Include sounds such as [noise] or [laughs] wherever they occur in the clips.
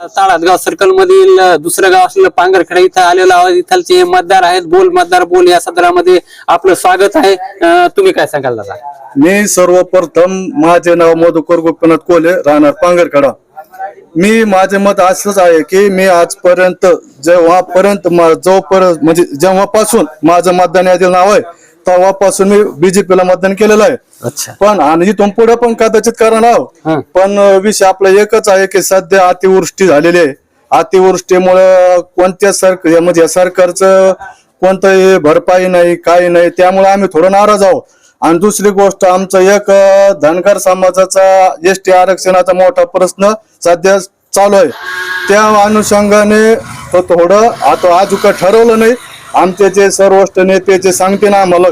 ताळातगाव circle मधील दुसरं गाव असलेलं पांगरखेडा इथं आलेलो आहोत. इथलचे मतदार आहेत. बोल मतदार बोल या सदरामध्ये आपलं स्वागत आहे. तुम्ही काय सांगाल दादा? मी सर्वप्रथम माझे नाव मधुकर गोपीनाथ कोले राहणार पांगरखेडा मी माझे मत असंच आहे की मी आजपर्यंत जेव्हापर्यंत मा- जोपर्यंत म्हणजे जेव्हापासून माझं मतदान यादीला नाव आहे तेव्हापासून मी बीजेपीला मतदान केलेलं आहे. पण आणि इथून पुढे पण कदाचित कारण हं. आहो पण विषय आपला एकच आहे की सध्या अतिवृष्टी झालेली आहे. अतिवृष्टीमुळे कोणत्या सरकार म्हणजे या सरकारचं कोणतंही भरपाई नाही काही नाही त्यामुळे आम्ही थोडं नाराज आहोत. आणि दुसरी गोष्ट आमचा एक धनगर समाजाचा एस टी आरक्षणाचा मोठा प्रश्न सध्या चालू आहे. त्या अनुषंगाने तो थोडं आता काय ठरवलं नाही. आमचे जे सर्वोष्ठ नेते जे सांगते ना आम्हाला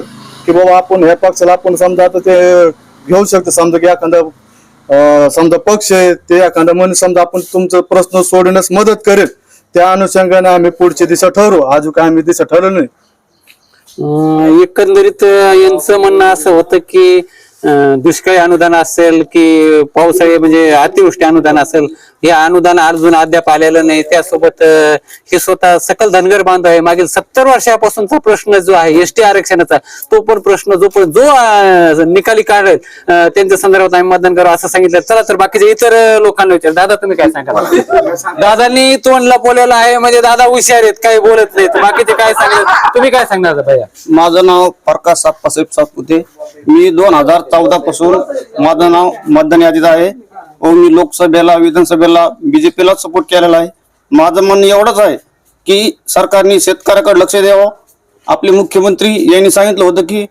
की बाबा आपण ह्या पक्षाला आपण समजा आता ते घेऊ शकतो समजा की एखादा समजा पक्ष आहे ते एखादा म्हणून समजा आपण तुमचा प्रश्न सोडण्यास मदत करेल त्या अनुषंगाने आम्ही पुढची दिशा ठरवू. अजून काय आम्ही दिशा ठरवलं नाही. अं, एकंदरीत यांचं म्हणणं असं होतं की दुष्काळी अनुदान असेल की पावसाळी म्हणजे अतिवृष्टी अनुदान असेल हे अनुदान अजून अद्याप आलेलं नाही. त्यासोबत हे स्वतः सकल धनगर बांधव आहे. मागील सत्तर वर्षापासूनचा प्रश्न जो आहे एसटी आरक्षणाचा तो पण प्रश्न जो पण जो निकाली काढेल त्यांच्या संदर्भात आम्ही मतदान करू असं सांगितलं. चला तर बाकीचे इतर लोकांना विचार. दादा तुम्ही काय सांगा? दादांनी तोंडला बोललेलं आहे म्हणजे दादा हुशार आहेत काही बोलत नाहीत. बाकीचे काय सांगणार? तुम्ही काय सांगणार भैया? माझं नाव प्रकाश साप्पासाहेब सातपुते. मी दोन हजार चौदा पासून माझं नाव मतदान यादीत आहे. व मी लोकसभेला विधानसभेला बीजेपीला सपोर्ट केलेला आहे. माझं म्हणणं एवढंच आहे की सरकारने शेतकऱ्याकडे लक्ष द्यावं. आपले मुख्यमंत्री यांनी सांगितलं होतं की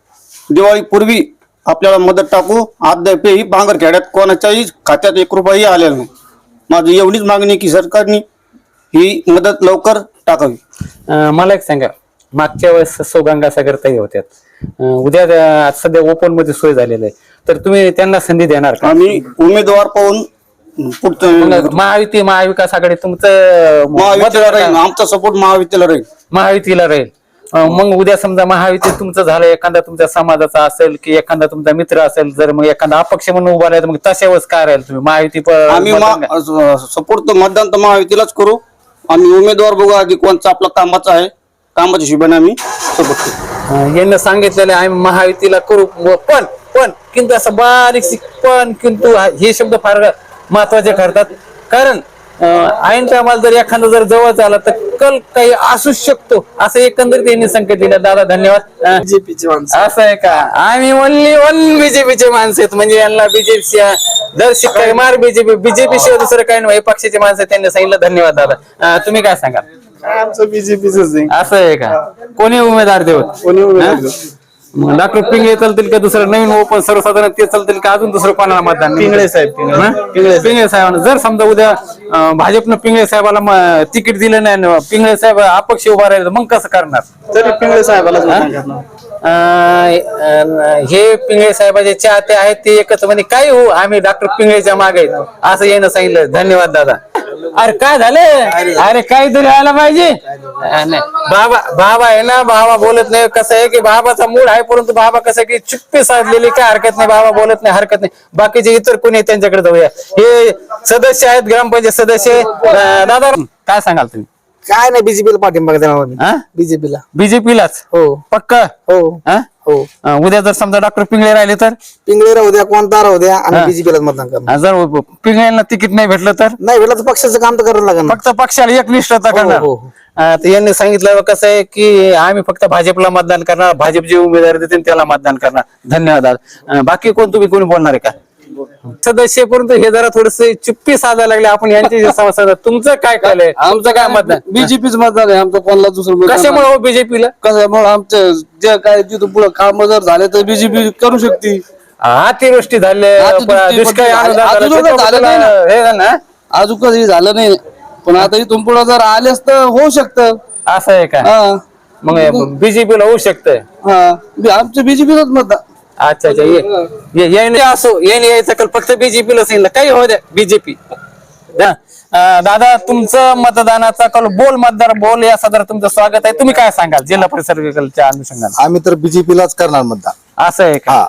दिवाळीपूर्वी आपल्याला मदत टाकू. अद्यापही बांगरखेड्यात कोणाच्याही खात्यात एक रुपयाही आलेला नाही. माझी एवढीच मागणी की सरकारने ही मदत लवकर टाकावी. मला एक सांगा. मागच्या वेळेस सौ गंगासागर ताई होत्या उद्या आज सध्या ओपनमध्ये सोय झालेली आहे. तर तुम्ही त्यांना संधी देणार का? आम्ही उमेदवार पाहून पुढचं महायुती महाविकास आघाडी तुमचं महायुतीला राहील आमचा सपोर्ट महायुतीला राहील. महायुतीला राहील. अं, मग उद्या समजा महायुती तुमचं झालं एखादा तुमच्या समाजाचा असेल की एखादा तुमचा मित्र असेल जर मग एखादा अपक्ष म्हणून उभा राहील मग तशा वेळेस काय राहील तुम्ही? महायुती प- आम्ही मतदान? सपोर्ट तर मतदान तर महायुतीलाच करू. आम्ही उमेदवार बघू आधी कोणचा आपला कामाचा आहे. कामाच्या हिशोबाने आम्ही सपोर्ट करू. यांना टार्गेटलेलं आहे आम्ही महायुतीला करू. पण पण किंतु असं बारीक पण किंतु हा- शब्द फार महत्त्वाचे ठरतात. कारण ऐन टायमाला जर एखादा जर जवळ आला तर कल काही असू शकतो. असं एकंदरीत यांनी संकेत दिलं. दादा धन्यवाद. बीजेपीचे माणसं. असं आहे का? आम्ही ओनली वन बीजेपीचे माणसं आहेत. म्हणजे यांना बीजेपी जर शिक्का मार बीजेपी बीजेपी शिवाय दुसरं काही नाही. पक्षाचे माणसं आहेत, त्यांनी सांगितलं. धन्यवाद दादा. तुम्ही काय सांगा आमचं बीजेपीच असं आहे का? कोणी उमेदवार देऊ कोणी उमेदवार देऊ. डॉक्टर पिंगळे चालतील का दुसरं? नवीन ओपन सर्वसाधारण ते चालतील का? अजून दुसरं कोणाला मतदान पिंगळे साहेब, पिंगळे. हा? पिंगळे साहेबांना. जर समजा उद्या अं, भाजपनं पिंगळे साहेबाला म- तिकीट दिलं नाही पिंगळे साहेब अपक्ष उभा राहिले मग कसं करणार? तरी पिंगळे साहेबालाच मतदान करणार. अं, अं, हे पिंगळे साहेबाचे चाहते आहेत ते एकच म्हणे काय हो आम्ही डॉक्टर पिंगळेच्या मागे आहेत. असं येणं सांगितलं. धन्यवाद दादा. अरे काय झाले? अरे काहीतरी आला पाहिजे. नाही. बाबा बाबा आहे ना बाबा बोलत नाही. कसं आहे की बाबाचा मूड आहे परंतु बाबा कसं आहे की चुप्पी साधलेली काय हरकत नाही बाबा बोलत नाही हरकत नाही. बाकीचे इतर कोणी आहेत त्यांच्याकडे जाऊया. हे सदस्य आहेत ग्रामपंचायत सदस्य. अं, दादा काय सांगाल तुम्ही? काय नाही बीजेपीला पाठिंबा देणार आम्ही हा बीजेपीला बीजेपीलाच हो. पक्क? हो. हा? हो. अं, उद्या जर समजा डॉक्टर पिंगळे राहिले तर? पिंगळे राहू द्या कोणता राहू द्या आम्ही बीजेपीलाच मतदान करणार. अं, जर पिंगळ्यांना तिकीट नाही भेटलं तर? नाही भेटलं तर पक्षाचं काम तर करायला लागणार फक्त पक्षाला एक निष्ठता करणार. हो, हो. अं, तर यांनी सांगितलं कसं आहे की आम्ही फक्त भाजपला मतदान करणार भाजप जे उमेदवार देतील त्याला मतदान करणार. धन्यवाद अं, बाकी कोण तुम्ही कोणी बोलणार आहे का? सदस्य परंतु हे जरा थोडस चुप्पी साधायला लागले. आपण यांची समस्या तुमचं काय केलंय तुमचं काय मतदान बीजेपीच मतदान आहे आमचं कोणाला दुसरं कशामुळे हो बीजेपीला कशामुळे आमचं जे काय तिथं पुढे काम जर झाले तर बीजेपी करू शकते अतिवृष्टी झाले. दुष्काळी अजून नाही. हे कधी झालं नाही. पण आता इथून पुढे जर आलेच तर होऊ शकतं. असं आहे का? हा. मग बीजेपीला होऊ शकतंय. हा. बी- आमचं बीजेपीलाच मतदान अच्छा अच्छा ये- ये- येणे असो येणे यायचं कल फक्त बीजेपीला सांगितलं काही हो द्या बीजेपी दादा तुमचं मतदानाचा कल बोल मतदार बोल या सदर तुमचं स्वागत आहे. तुम्ही काय सांगाल? जिल्हा परिषद विकलच्या अनुषंगाने. आम्ही तर बीजेपीलाच करणार मतदान. असं आहे का?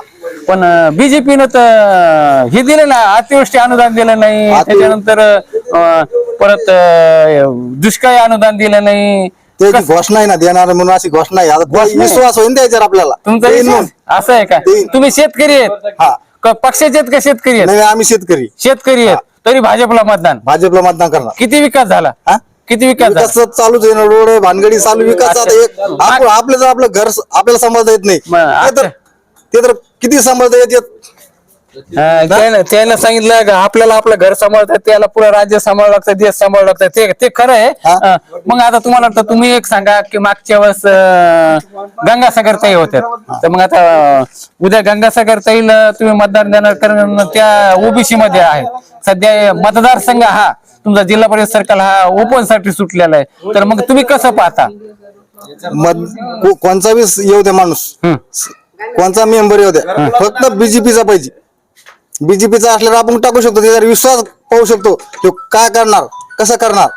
पण बीजेपीनं तर हे दिलं ना अतिवृष्टी अनुदान दिलं नाही. त्याच्यानंतर अं, परत अं, दुष्काळी अनुदान दिलं नाही. त्याची घोषणा आहे ना देणार म्हणून अशी घोषणा आहे. आता घोषणा आहे? विश्वास होईल त्याच्यावर आपल्याला. तुमचा विश्वास? असं आहे का. तुम्ही शेतकरी आहेत. हा. का पक्षाचे आहेत का शेतकरी आहेत? नाही आम्ही शेतकरी. शेतकरी आहेत. तरी भाजपला मतदान. भाजपला मतदान करणार. किती विकास झाला? हा? किती विकास झाला? विकास चालूच आहे ना रोड भानगडी चालू विकास आता एक आपण आपलं जर आपलं घर आपल्याला सांभाळता येत नाही. मग ते तर ते तर किती येत येत हा, त्यानं त्यानं सांगितलं का आपल्याला आपलं घर सांभाळतात त्याला पुढे राज्य सांभाळावं लागतं देश सांभाळावं लागतं. ते ते खरं आहे. हा. हा. मग आता तुम्हाला वाटतं तुम्ही एक सांगा की मागच्या वेळेस अं, गंगासागर ताई होत्या तर मग आता अं, उद्या गंगासागर ताईला तुम्ही मतदान देणार कारण त्या ओबीसी मध्ये आहेत सध्या मतदारसंघ हा तुमचा जिल्हा परिषद सर्कल हा ओपनसाठी सुटलेला आहे. तर मग तुम्ही कसं पाहता? मत को- कोणचा बी येऊ द्या माणूस. कोणचा मेंबर येऊ द्या फक्त बीजेपीचा पाहिजे. बीजेपीचा असल्यावर आपण टाकू शकतो. त्याच्यावर विश्वास पाहू शकतो. तो काय करणार? कसं करणार?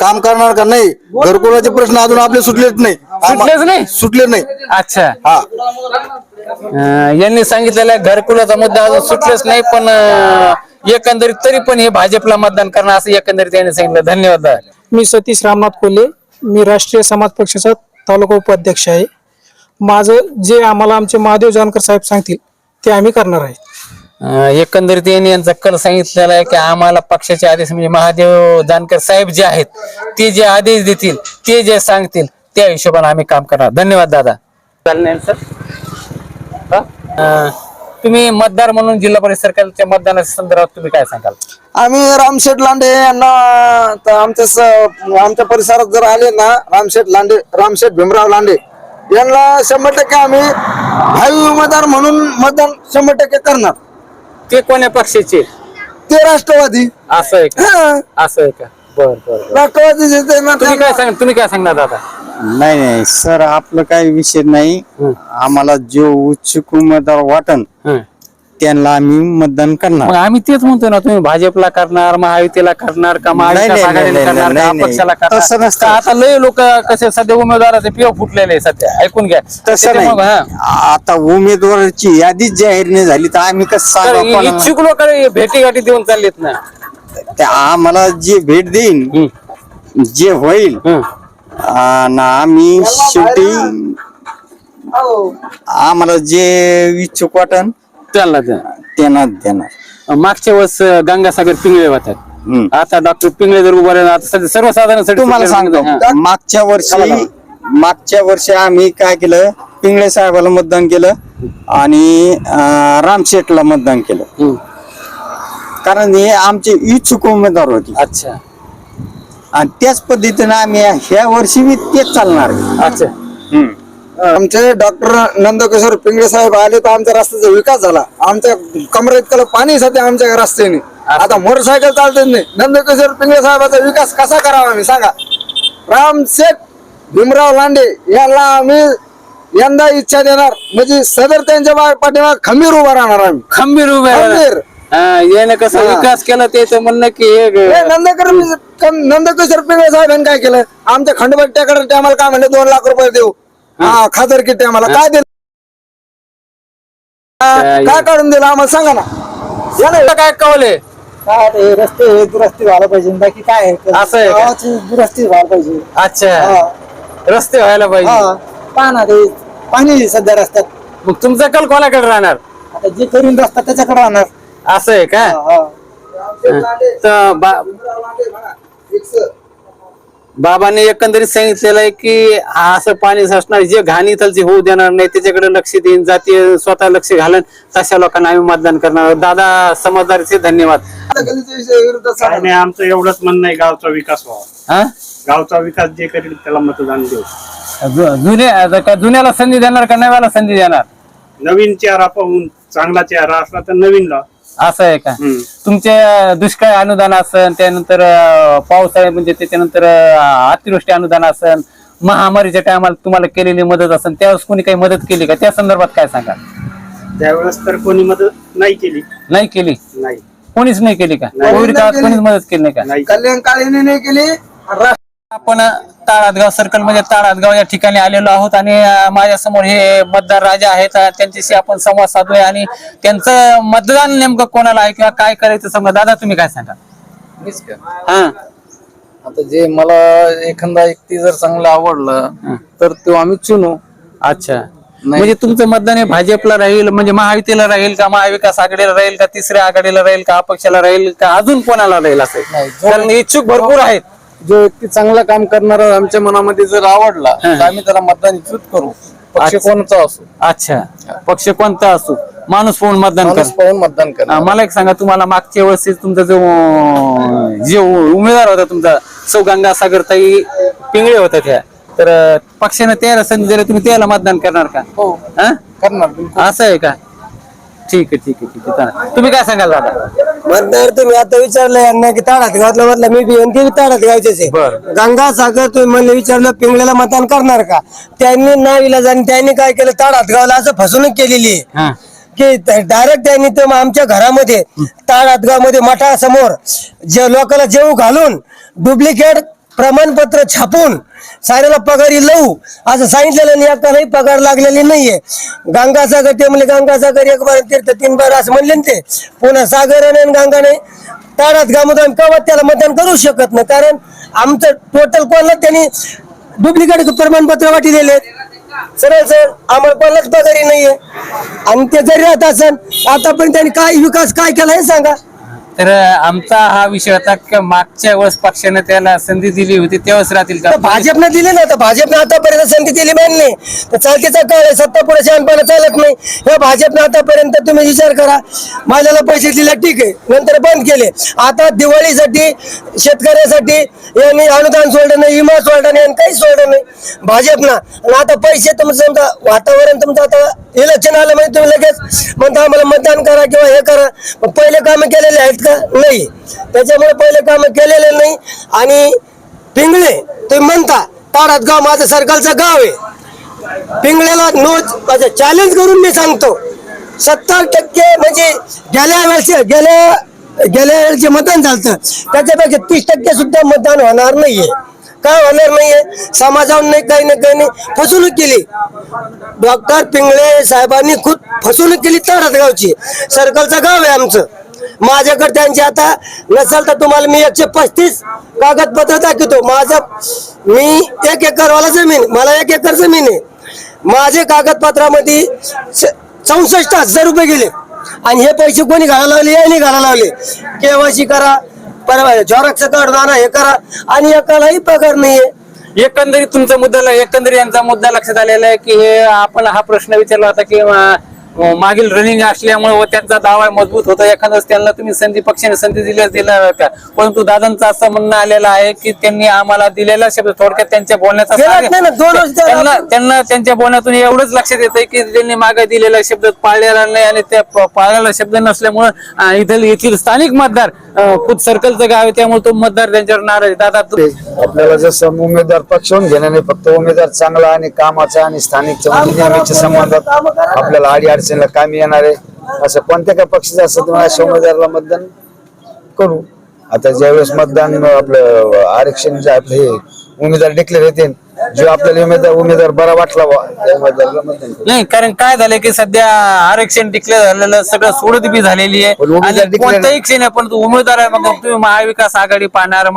काम करणार का नाही? घरकुलाचे प्रश्न अजून आपले सुटलेच नाही. सुटलेच नाही? सुटले नाही. अच्छा. हा. अं, यांनी सांगितलेलं आहे घरकुलाचा मुद्दा अजून सुटलेच नाही पण अं, एकंदरीत तरी पण हे भाजपला मतदान करणार असं एकंदरीत यांनी सांगितलं. धन्यवाद दादा. मी सतीश रामनाथ कोल्हे. मी राष्ट्रीय समाज पक्षाचा तालुका उपाध्यक्ष आहे. माझं जे आम्हाला आमचे महादेव जानकर साहेब सांगतील ते आम्ही करणार आहे. अं, एकंदरीत यांनी यांचा कल सांगितलेला आहे की आम्हाला पक्षाचे आदेश म्हणजे महादेव जानकर साहेब जे आहेत ते जे आदेश देतील ते जे सांगतील त्या हिशोबाने आम्ही काम करणार. धन्यवाद दादा. चालेल सर हा? अं, तुम्ही मतदार म्हणून जिल्हा परिषद सरकारच्या मतदानाच्या संदर्भात तुम्ही काय सांगाल? आम्ही रामशेठ लांडे यांना त- आमच्या स- आमच्या परिसरात जर आले ना रामशेठ लांडे रामशेठ भीमराव लांडे यांना शंभर टक्के आम्ही भावी उमेदवार म्हणून मतदान शंभर टक्के करणार. ते कोण्या पक्षाचे? ते राष्ट्रवादी. असं आहे का? हा, असं आहे का? बर बर राष्ट्रवादी जे ते ना तुम्ही काय सांग तुम्ही काय सांगणार दादा? नाही नाही सर आपलं काही विषय नाही. आम्हाला जो उत्सुक उमेदवार वाटन हं. त्यांना आम्ही मतदान करणार मग आम्ही तेच म्हणतो ना तुम्ही भाजपला करणार महायुतीला करणार का महाविकास नाही, नाही, आघाडीला नाही, करणार नाही, का नाही, अपक्षाला तसं करणार नसतं. का आता लय लोक कसे सध्या उमेदवाराचे पिओ फुटलेले आहे सध्या ऐकून घ्या तसं त्याच्यामुळं, हा. आता उमेदवाराची यादीच जाहीर नाही झाली तर आम्ही कसं तर सांगा कोणाला? इच्छुक लोक भेटी गाठी देऊन चाललेत ना ते आम्हाला जे भेट देईन हं. जे होईल हं. आणि आम्ही शेवटी आम्हाला जे इच्छुक वाटन त्यांना द्या. त्यांना देणार. मागच्या वेळेस गंगासागर पिंगळे होतात. आता डॉक्टर पिंगळे जर उभा राहिला आता सध्या सर्वसाधारण तुम्हाला सांगतो मागच्या वर्षी मागच्या वर्षी आम्ही काय केलं पिंगळे साहेबाला मतदान केलं आणि अं, रामशेठला मतदान केलं. कारण हे आमचे इच्छुक उमेदवार होते. अच्छा. आणि त्याच पद्धतीने आम्ही ह्या वर्षी बी तेच चालणार आहे. अच्छा. आमचे डॉक्टर नंदकिशोर पिंगळे साहेब आले तर आमच्या रस्त्याचा विकास झाला. आमच्या कमरेत त्याला पाणी सध्या आमच्या रस्त्याने. आता मोटरसायकल चालतेच नाही. नंदकिशोर पिंगळे साहेबाचा विकास कसा करावा आम्ही सांगा. रामशेठ भीमराव लांडे यांना आम्ही यंदा इच्छा देणार. म्हणजे सदर त्यांच्या पाठीमागे खंबीर उभा राहणार आम्ही. खंबीर उभे खंबीर. याने कसं. विकास केला त्याचं म्हणणं की नंदकर नंदकिशोर पिंगळे साहेबांनी काय केलं? आमच्या खंडपट्ट्याकडे आम्हाला काय म्हणले दोन लाख रुपये देऊ. हा खासदार किती आम्हाला. काय दिलं? काय काढून दिलं? आम्हाला सांगा ना. या ना. काय कवले रस्ते दुरस्ती व्हायला पाहिजे. बाकी काय असं आहे का? गावाची दुरस्ती व्हायला पाहिजे. अच्छा. रस्ते व्हायला पाहिजे. पाहा ते पाणी सध्या रस्त्यात. मग तुमचा कल कोणाकडे राहणार? आता जे करून रस्ता त्याच्याकडे राहणार. असं आहे का? तर बा- बाबांनी एकंदरीत सांगितलेलं आहे की हा असं पाणी साचणार जे घाण इथलचे होऊ देणार नाही त्याच्याकडे लक्ष देईन जातीय स्वतः लक्ष घालन तशा लोकांना आम्ही मतदान करणार दादा समजदारीचे धन्यवाद. नाही आमचं एवढंच म्हणणं आहे गावचा विकास व्हावा. हा? गावचा विकास जे करेल त्याला मतदान देऊ. जु- जुन्या आता का जुन्याला संधी देणार का नव्याला संधी देणार? नवीन चेहरा पाहून चांगला चेहरा असला तर नवीनला. असं आहे का. तुमचे दुष्काळ अनुदान असन त्यानंतर अं, पावसाळ्यात म्हणजे त्याच्यानंतर अतिवृष्टी अनुदान असन महामारीच्या टायमाला तुम्हाला केलेली मदत असन त्यावेळेस कोणी काही मदत केली का? त्या संदर्भात काय सांगा? त्यावेळेस तर कोणी मदत नाही केली. नाही केली? नाही. कोणीच नाही केली का? नाही. कोविड काळात कोणीच मदत केली नाही का? नाही. कल्याण काळीने नाही केली आपण ताळातगाव सर्कलमध्ये ताळातगाव या ठिकाणी आलेलो आहोत आणि माझ्यासमोर हे मतदार राजा आहेत. त्यांच्याशी आपण संवाद साधूया आणि त्यांचं मतदान नेमकं कोणाला आहे किंवा काय करायचं समजा? दादा तुम्ही काय सांगा हा. आता जे मला एखादा व्यक्ती जर चांगला आवडला तर तो आम्ही चुनू. अच्छा. म्हणजे तुमचं मतदान हे भाजपला राहील म्हणजे महायुतीला राहील का महाविकास आघाडीला राहील का तिसऱ्या आघाडीला राहील का अपक्षाला राहील का अजून कोणाला राहील असं नाही, कारण इच्छुक भरपूर आहेत. जो व्यक्ती चांगला काम करणारा आमच्या मनामध्ये जर आवडला तर आम्ही त्याला मतदान विचारित करू. पक्ष अच्छा. कोणता असो. अच्छा. पक्ष कोणता असो? माणूस पाहून मतदान कर. पाहून मतदान करा. मला एक सांगा तुम्हाला मागच्या वेळेस तुमचा जो अं, जे उमेदवार होता तुमचा सौ गंगासागर ताई पिंगळे होत्या त्या. तर अं, पक्षाने त्याला संधी दिली तुम्ही त्याला मतदान करणार का? हो. हा? करणार बिलकुल. असं आहे का? ठीक आहे ठीक आहे ठीक आहे. चालेल. तुम्ही काय सांगाल दादा? मतदार तुम्ही. आता विचारलं यांना की ताडात गावातला म्हटलं मी बी ते बी ताडात गावचेच आहे बरं. गंगा सागर तुम्ही म्हणले विचारलं पिंगळ्याला मतदान करणार का? त्यांनी ना विलाज आणि त्यांनी काय केलं? ताडात गावाला असं फसवणूक केलेली आहे. हा. की डायरेक्ट त्यांनी तर आमच्या घरामध्ये ताडातगावमध्ये मठासमोर जे लोकांना जेव घालून डुप्लिकेट प्रमाणपत्र छापून साऱ्याला पगारी लावू. असं सांगितलेलं नाही एकालाही पगार लागलेली नाहीये. गंगासागर ते म्हणले गंगासागर एक बार तीर्थ तीन बार असं म्हणले ते. पुन्हा सागर आणि नाही. ताडात गावामध्ये आम्ही कवत त्याला मतदान करू शकत नाही? कारण आमचं टोटल कोणाला त्यांनी डुप्लिकेट प्रमाणपत्र वाटी दिले सरळ सर आम्हाला कोणालाच पगारी नाहीये. आणि ते जरी राहत असेल आतापर्यंत त्यांनी काय विकास काय केला हे सांगा. तर आमचा हा विषय होता की मागच्या वेळेस पक्षाने त्याला संधी दिली होती तेव्हाच राहतील का? तर भाजपनं दिली ना तर भाजपनं आतापर्यंत संधी दिली मान्य नाही. तर चालतीचा काळ आहे सत्ता पुढे शहाणपणा चालत नाही. या भाजपनं आतापर्यंत तुम्ही विचार करा. माझ्याला पैसे दिले ठीक आहे. नंतर बंद केले. आता दिवाळीसाठी शेतकऱ्यासाठी यांनी अनुदान सोडलं नाही विमा सोडला नाही आणि काहीच सोडलं नाही. भाजपनं. आणि आता पैसे तुमचं समजा वातावरण तुमचं आता इलेक्शन आलं म्हणजे तुम्ही लगेच म्हणता आम्हाला मतदान करा किंवा हे करा. मग पहिले कामं केलेले आहेत का? नाही. त्याच्यामुळे पहिले कामं केलेले नाही. आणि पिंगळे तुम्ही म्हणता ताडात गाव माझं सरकारचं गाव आहे. पिंगळ्याला नो चॅलेंज करून मी सांगतो. सत्तर टक्के म्हणजे गेल्या वेळेस गेल्या गेल्या वेळेस जे मतदान झालं त्याच्यापेक्षा तीस टक्के सुद्धा मतदान होणार नाहीये. काय होणार नाहीये? समाजावर नाही काही नाही काही नाही. फसवणूक केली. डॉक्टर पिंगळे साहेबांनी खूप फसवणूक केली ताडात गावची सर्कलचं गाव आहे आमचं. माझ्याकडे त्यांची आता नसेल तर तुम्हाला मी एकशे पस्तीस कागदपत्र दाखवतो. माझं मी एक एकरवाला जमीन मला एक एकर जमीन आहे. माझे कागदपत्रामध्ये स- चौसष्ट हजार रुपये गेले. आणि हे पैसे कोणी घाला लावले? यांनी घाला लावले. केवायसी करा परवा झॉरक्स काढून आणा हे करा. आणि एकालाही पगार नाहीये. एकंदरीत तुमचा मुद्दा एकंदरीत यांचा मुद्दा लक्षात आलेला आहे की हे आपण हा प्रश्न विचारला होता की अं, मागील रनिंग असल्यामुळे व त्यांचा दावा मजबूत होता. एखादं त्यांना तुम्ही संधी पक्षाने संधी दिल्यास दिल्या का परंतु दादांचं असं म्हणणं आलेलं आहे की त्यांनी आम्हाला दिलेला शब्द थोडक्यात त्यांच्या बोलण्याचा केलाच सार- नाही ना, दोन वर्ष त्याला त्यांना त्यांना त्यांच्या बोलण्यातून एवढंच लक्षात येतंय की त्यांनी मागे दिलेला शब्द पाळलेला नाही आणि त्या प- पाळलेला शब्द नसल्यामुळे इथं येथील स्थानिक मतदार खुद सर्कलचं गाव आहे त्यामुळे तो मतदार त्यांच्यावर नाराज आहे. दादा तू- आपल्याला जसं उमेदवार पक्षवून घेण्याने फक्त उमेदवार चांगला आणि कामाचा आणि स्थानिक नेहमीच्या संबंधात आपल्याला अडी अडचणीला कामी येणार आहे. असं कोणत्या काय पक्षाचं असं तुम्ही अशा उमेदवाराला मतदान करू? आता ज्यावेळेस मतदान आपलं आरक्षण जे आपलं हे उमेदवार डिक्लेअर येते जो आपल्याला उमेदवार उमेदवार बरा वाटला बा, त्या उमेदवाराला मतदान करू नाही कारण काय झालंय की सध्या आरक्षण डिक्लेअर झालेलं सगळं सोडत बी झालेली आहे. पण उमेदवार आणि declare- कोणताही क्षण आहे पण उमेदवार आहे मग तुम्ही महाविकास आघाडी पाहणार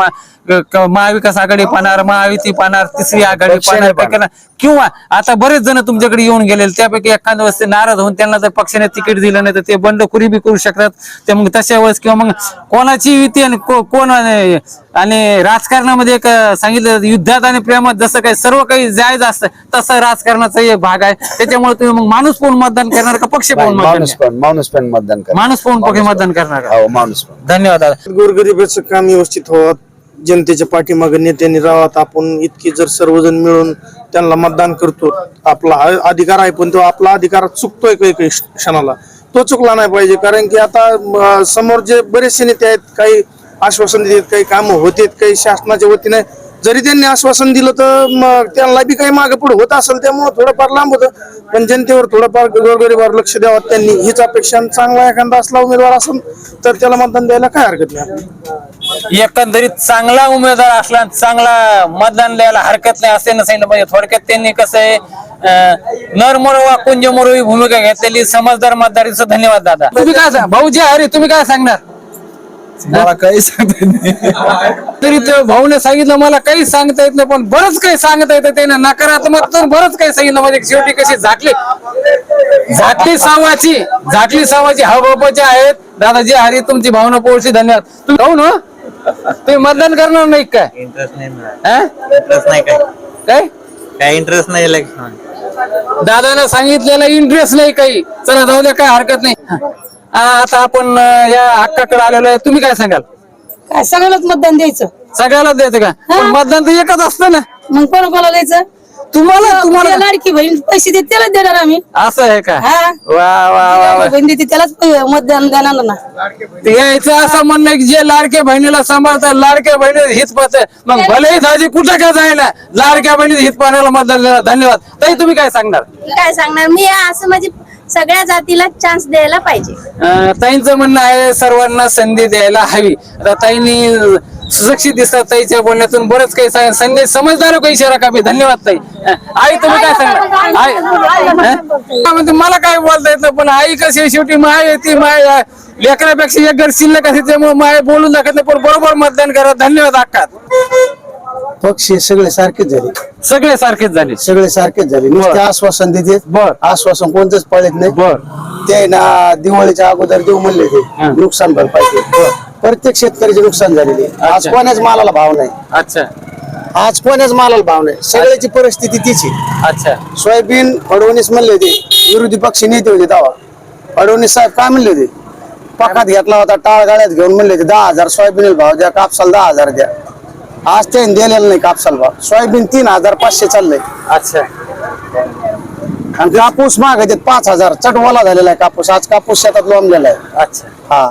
क- महाविकास आघाडी पाहणार महायुती पाहणार तिसरी आघाडी पाहणार किंवा आता बरेच जण तुमच्याकडे येऊन गेलेले त्यापैकी एखाद्या वेळेस ते नाराज होऊन त्यांना जर पक्षाने तिकीट दिलं नाही तर ते बंडखोरी बी करू शकतात. ते मग तशा वेळेस किंवा मग कोणाची युती आणि को- कोण आणि आणि राजकारणामध्ये एक सांगितलं युद्धात आणि प्रेमात जसं काही सर्व काही जायज असतं. तसं राजकारणाचा एक भाग आहे. त्याच्यामुळे तुम्ही मग माणूस पाहून मतदान करणार का पक्ष पाहून मतदान माणूस करणार? पण माणूस पण मतदान करा माणूस पाहून पक्ष मतदान करणार. का? हो माणूस पण. धन्यवाद दादा. गोरगरिबाचं काम व्यवस्थित व्हावं जनतेच्या पाठीमागे नेत्यांनी राहावं आपण इतकी जर सर्वजण मिळून त्यांना मतदान करतो आपला हा अधिकार आहे पण तो आपला अधिकार चुकतोय काही काही क्षणाला. तो चुकला नाही पाहिजे कारण की आता म, समोर जे बरेचसे नेते आहेत काही आश्वासन देतात काही कामं होतात काही शासनाच्या वतीने जरी त्यांनी आश्वासन दिलं तर मग त्यांना बी काही मागे पुढे होत असेल त्यामुळे थोडंफार लांब होतं. पण जनतेवर थोडंफार गोरगरिबावर लक्ष द्यावं त्यांनी हीच अपेक्षा चांगला एखादा असला उमेदवार असेल तर त्याला मतदान द्यायला काय हरकत नाही. एकंदरीत चांगला उमेदवार असला चांगला मतदान द्यायला हरकत नाही असे सांगितलं पाहिजे. थोडक्यात त्यांनी कसं आहे अं, नर मरोवा कुंज मरोवी भूमिका घेतलेली. समजदार मतदारीचं धन्यवाद दादा. तुम्ही काय सांग भाऊजी अरे तुम्ही काय सांगणार? मला काही सांगता येत नाही. तरी ते भाऊने सांगितलं मला काही सांगता येत नाही पण बरंच काही सांगता येतं त्याने. नकारात्मक तर बरंच काही सांगितलं म्हणजे शेवटी कशी झाकली. झाकली सावाची झाकली सावाची. हवाबाचे आहेत दादाजी हरी तुमची भावना पोहोचली धन्यवाद. तुम्ही भाऊ ना? तुम्ही मतदान करणार नाही काय इंटरेस्ट नाही हा? इंटरेस्ट नाही काय काय? काय इंटरेस्ट नाही इलेक्शन दादाने सांगितलेला इंटरेस्ट नाही काही. चला जाऊ द्या काय हरकत नाही. आता आपण या हक्काकडे आलेलो आहे. तुम्ही काय सांगाल? काय सगळ्यालाच मतदान द्यायचं. सगळ्याला द्यायचं का? पण मतदान तर एकच असतं ना. मग कोणा कोणाला द्यायचं? तुम्हाला तुम्हाला लाडकी बहीण पैसे देते त्यालाच देणार आम्ही. असं आहे का? हा. वा वा वा वा. बहीण देते त्यालाच पै- मतदान देणार ना. ते यायचं असं म्हणणं की जे लाडक्या बहिणीला सांभाळतात लाडक्या बहिणी हित पाहत. मग भलेही दाजी कुठं काय जायला लाडक्या बहिणी हित पाहण्याला मतदान देणार. धन्यवाद. ताई तुम्ही काय सांगणार? काय सांगणार? मी असं म्हणजे सगळ्या जातीला चान्स द्यायला पाहिजे. अं, ताईंचं म्हणणं आहे सर्वांना संधी द्यायला हवी. आता ताईंनी सुशिक्षित दिसतात ताईच्या बोलण्यातून बरंच काही सांग संदेश समजदार काही इशारा का धन्यवाद ताई. अं, आई तुम्ही काय सांगणार? आई काय म्हणते, मला काय बोलता येत नाही पण आई कशी आहे, शेवटी? माय आहे ती माय आहे. लेकरापेक्षा एक घर शिल्लक असते त्यामुळे माय बोलून दाखवत नाही पण बरोबर मतदान करा. धन्यवाद अक्का. पक्ष हे सगळे सारखेच झाले. सगळे सारखेच झाले. सगळे सारखेच झाले. नुसते आश्वासन देते. बर. आश्वासन कोणतंच पाळत नाही. बर. ते ना दिवाळीच्या अगोदर देऊ म्हणले ते नुकसान भरपाई प्रत्येक शेतकऱ्याचे नुकसान झालेले. आज कोण्याच मालाला भाव नाही. अच्छा. आज कोण्याच मालाला भाव नाही. सगळ्याची परिस्थिती तीच आहे. अच्छा. सोयाबीन फडणवीस म्हणले होते विरोधी पक्ष नेते होते तेव्हा. फडणवीस साहेब काय म्हणले होते? पकात घेतला होता टाळ गाड्यात घेऊन म्हणले होते दहा हजार सोयाबीन भाव द्या कापसाला दहा हजार द्या. आज त्यांनी दिलेला नाही कापसाला भाव. सोयाबीन तीन हजार पाचशे चाललंय. अच्छा. आणि कापूस महाग आहे पाच हजार. चटवाला झालेला आहे कापूस. आज कापूस शेतात लोंबलेला आहे. अच्छा. हा.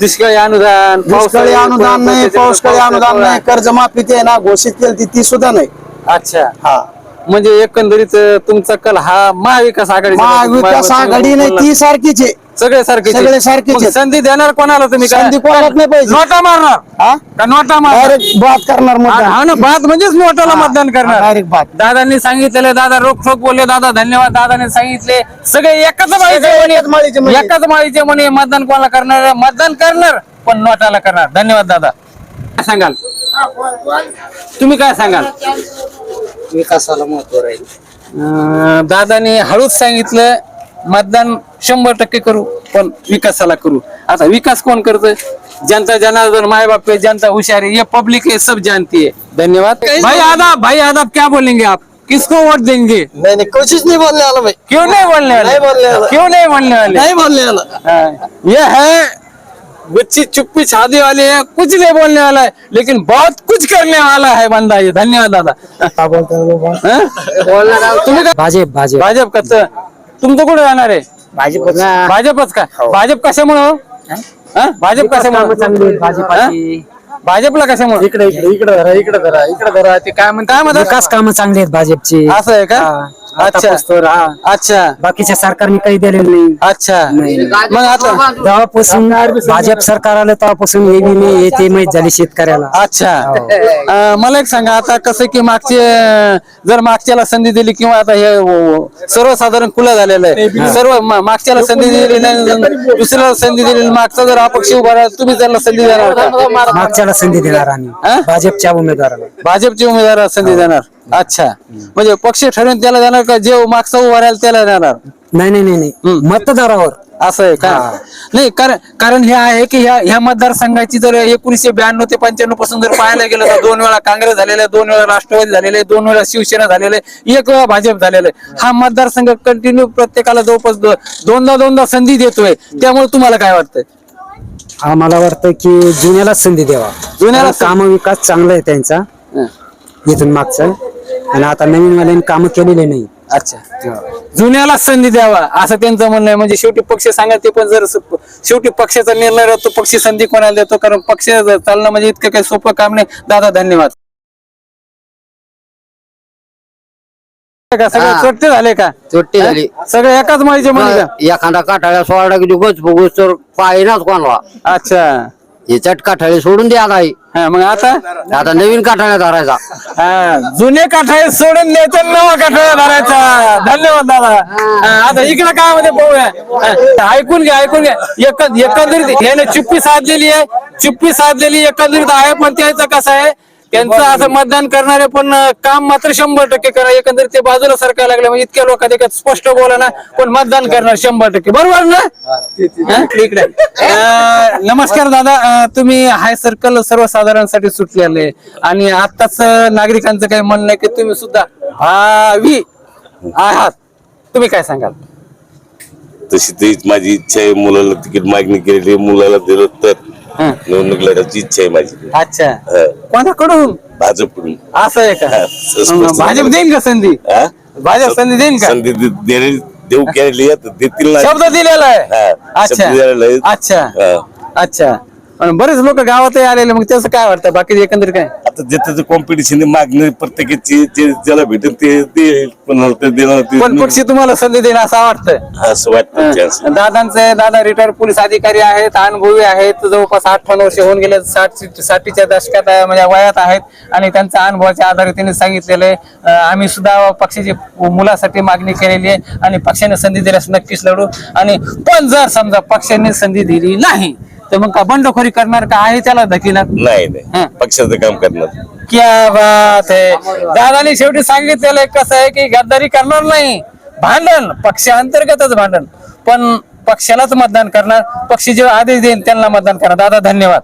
दुष्काळी अनुदान दुष्काळी अनुदान नाही पावसाळी अनुदान नाही. कर्जमाफी ते ना घोषित केली ती ती सुद्धा नाही. अच्छा. हा. म्हणजे एकंदरीत तुमचा कल हा महाविकास आघाडी महाविकास आघाडी नाही ती सारखीच आहे. सगळे सारखे सगळे सारखेच आहेत. संधी देणार कोणाला तुम्ही काय? संधी कोणालाच नाही पाहिजे. नोटा मारणार. हा? का नोटा मारणार? डायरेक्ट बात करणार हा हा ना बात म्हणजेच नोटाला मतदान करणार. डायरेक्ट बात. दादांनी सांगितलेले दादा रोख ठोक बोलले दादा धन्यवाद दादाने सांगितले. सगळे एकच माळीचे एकाच माळीचे म्हणे. एकाच माळीचे म्हणे मतदान कोणाला करणार? मतदान करणार पण नोटाला करणार. धन्यवाद दादा. काय सांगाल? तुम्ही काय सांगाल? विकासाला महत्त्व राहील. अं, दादाने हळूच सांगितलं मतदान शंभर टक्के करू पण विकासाला करू. आता विकास कोण करतोय? जनता जनार्दन माय बाप है जनता हुशियार है ये पब्लिक है सब जानती है धन्यवाद. भाई आदाब भाई आदाब क्या बोलेंगे आप? किसको वोट देंगे? नाही नाही कोशिश नहीं बोलने वाला भाई. क्यों नहीं बोलने वाले नहीं बोलने वाला। क्यों नहीं बोलने वाले नहीं बोलने वाला हाँ, ये है बच्ची चुप्पी शादी वाली है कुछ नहीं बोलने वाला है लेकिन बहुत कुछ करने वाला है बंदा ये। धन्यवाद दादा। [laughs] हाँ? तुम्ही भाजप भाजप। भाजप कस तुमचं कुठे जाणार आहे? भाजप भाजपच का? भाजप कशामुळं? हो? हा? भाजप कशामुळे? भाजपाची. भाजपला कशामुळे? इकडे इकडे इकडे धरा इकडे धरा इकडे धरा. ते काय म्हणतात? काय म्हणतात विकास कामं चांगली आहेत भाजपची. असं आहे का? अच्छा. अच्छा. बाकीच्या सरकारने काही दिलेलं नाही. अच्छा. मग आता जेव्हापासून भाजप सरकार आलं तेव्हापासून हे बी नाही येते माहीत झाली शेतकऱ्याला. अच्छा. अं, मला एक सांगा आता कसं की मागचे जर मागच्याला संधी दिली किंवा आता हे अं, सर्वसाधारण खुलं झालेलं आहे. सर्व मा- मागच्याला संधी दिली नाही दुसऱ्याला संधी दिली मागचा जर अपक्ष उभा राहिला तुम्ही त्याला संधी देणार का? मागच्याला संधी देणार हा? आम्ही भाजपच्या उमेदवाराला. भाजपचे उमेदवार संधी देणार. अच्छा. म्हणजे पक्ष ठरवून त्याला देणार का? जे मागचा उभा राहील त्याला देणार? नाही नाही नाही नाही. मतदारावर. असं आहे का? नाही कारण कारण हे आहे की ह्या ह्या मतदारसंघाची जर एकोणीशे ब्याण्णव ते पंच्याण्णवपासून जर पाहायला गेलं तर दोन वेळा काँग्रेस झालेलं दोन वेळा राष्ट्रवादी झालेले दोन वेळा शिवसेना झालेले एक वेळा भाजप झालेलं हा मतदारसंघ कंटिन्यू प्रत्येकाला जवळपास दोनदा दोनदा संधी देतोय. त्यामुळे तुम्हाला काय वाटतंय? आम्हाला वाटतं की जुन्यालाच संधी द्यावा. जुन्यालाच काम विकास चांगला आहे त्यांचा. इथून मागचा. आणि आता नवीन वाल्याने काम केलेले नाही. अच्छा. जुन्याला संधी द्यावा असं त्यांचं म्हणणं आहे. म्हणजे शेवटी पक्ष सांगा ते पण जर स- शेवटी पक्षाचा निर्णय राहतो पक्ष संधी कोणाला देतो? कारण पक्ष जर चालणं म्हणजे इतकं काही सोपं काम नाही. दादा धन्यवाद. का सगळे चोट्टे झाले का? चोट्टी झाली. सगळे एकाच माळीचे का एखादा काठाळ्या सोडा की गोच बघूस तर पाहिनाच कोणला. अच्छा. हे चट काठाळे सोडून द्या नाही हा मग आता? आता नवीन काठाळ्या धरायचा. हा, जुने काठाळे सोडून द्यायचे नवा काठाळे धरायचा. धन्यवाद दादा. हा, आता इकडे काय मध्ये पाहूया. हा, ऐकून घ्या ऐकून घ्या. एक एकंदरीत याने चुप्पी साधलेली आहे. चुप्पी साधलेली एकंदरीत आहे पण त्याचं कसं आहे? त्यांचं असं मतदान करणारे पण काम मात्र शंभर टक्के करा. एकंदरीत ते बाजूला सरकायला लागले. म्हणजे इतक्या लोक देखत स्पष्ट बोला ना पण मतदान करणार शंभर टक्के. बरोबर ना? हा? इकडे नमस्कार दादा. तुम्ही हाय सर्कल सर्वसाधारणसाठी सुटलेले. आणि आताच नागरिकांचं काही म्हणणं आहे की तुम्ही सुद्धा भावी आहात. तुम्ही काय सांगाल? तशी तीच माझी इच्छा आहे मुलाला तिकीट मागणी केलेली. मुलाला दिलं तर निवडणूक लढायची इच्छा आहे माझी. अच्छा. हा. कोणाकडून? भाजपकडून. असं आहे का? हा, स्पष्ट भाजप देईन का संधी? हा? भाजप संधी देईन का? संधी दे- देणे- देऊ केलेली आहे, तर देतील ना. शब्द दिलेला आहे. हा, शब्द अच्छा. दिलेला आहे. अच्छा. हा. अच्छा. आणि बरेच लोक गावातही आलेले मग त्याचं काय वाटतं? बाकी एकंदरीत काय? आता ज्याचं कॉम्पिटिशन मागणी प्रत्येकाची जे ज्याला भेटेल ते देईल पण ते देणार ते पण पक्षी तुम्हाला संधी देईन असं वाटतं असं वाटतं chance. दादांचे दादा रिटायर्ड पोलीस अधिकारी आहेत अनुभवी आहेत जवळपास अठ्ठावन्न वर्ष होऊन गेले साठ साठीच्या दशकात आहे, म्हणजे वयात आहेत आणि त्यांच्या अनुभवाच्या आधारे त्यांनी सांगितलेले अं, आम्ही सुद्धा पक्षाची मुलासाठी मागणी केलेली आहे आणि पक्षाने संधी दिल्यास नक्कीच लढू. आणि पण जर समजा पक्षाने संधी दिली नाही तर मग का बंडखोरी करणार का? आहे त्याला धकिनार नाही नाही. पक्षाचं काम करणार. क्या बात आहे दादानी शेवटी सांगितलेलं कसं आहे की गद्दारी करणार नाही. भांडण पक्षांतर्गतच भांडण. पण पक्षालाच मतदान करणार. पक्ष जे आदेश देईन त्यांना मतदान करणार. दादा धन्यवाद.